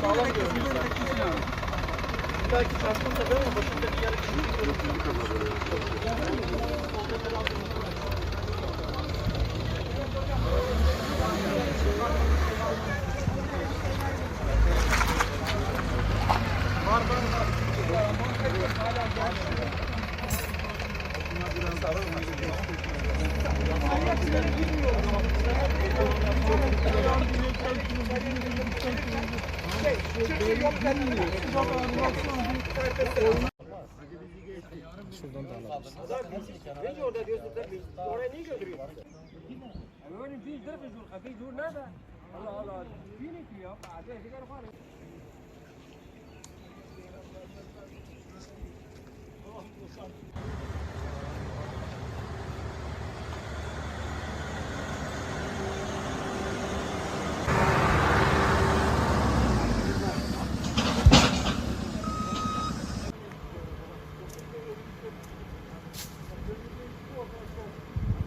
Sağlam görünüyor. Belki çarptım tabii ama başında bir yer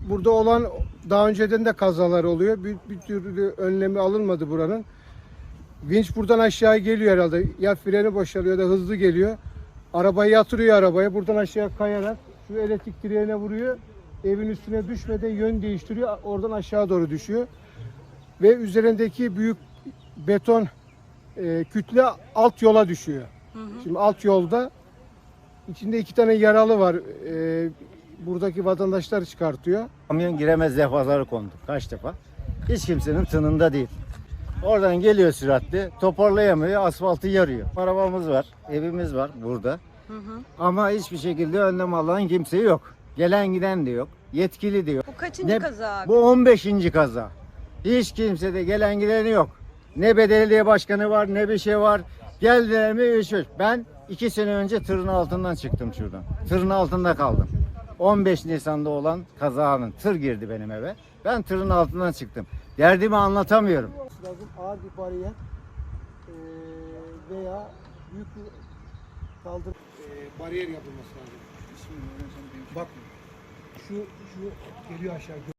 Burada olan daha önceden de kazalar oluyor. Bir, bir türlü önlemi alınmadı buranın. Vinç buradan aşağı geliyor herhalde. Ya freni boşalıyor da hızlı geliyor. Arabayı yatırıyor arabaya. Buradan aşağı kayarak şu elektrik direğine vuruyor. Evin üstüne düşmeden yön değiştiriyor. Oradan aşağı doğru düşüyor. Ve üzerindeki büyük beton e, kütle alt yola düşüyor. Şimdi alt yolda içinde iki tane yaralı var. E, buradaki vatandaşlar çıkartıyor. Kamyon giremez defaları kondu. Kaç defa. Hiç kimsenin tınında değil. Oradan geliyor süratli. Toparlayamıyor. Asfaltı yarıyor. Arabamız var. Evimiz var burada. Ama hiçbir şekilde önlem alan kimse yok. Gelen giden de yok. Yetkili de yok. Bu kaçıncı Ne- kaza abi? Bu 15. kaza. Hiç kimse de gelen gideni yok. Ne belediye başkanı var ne bir şey var. Geldiler mi üç üç. Ben iki sene önce tırın altından çıktım şuradan. Tırın altında kaldım. 15 Nisan'da olan kazanın tır girdi benim eve. Ben tırın altından çıktım. Derdimi anlatamıyorum. lazım. Ağır bir bariyer eee, veya büyük bir kaldır eee, bariyer yapılması lazım. Bak şu şu geliyor aşağı.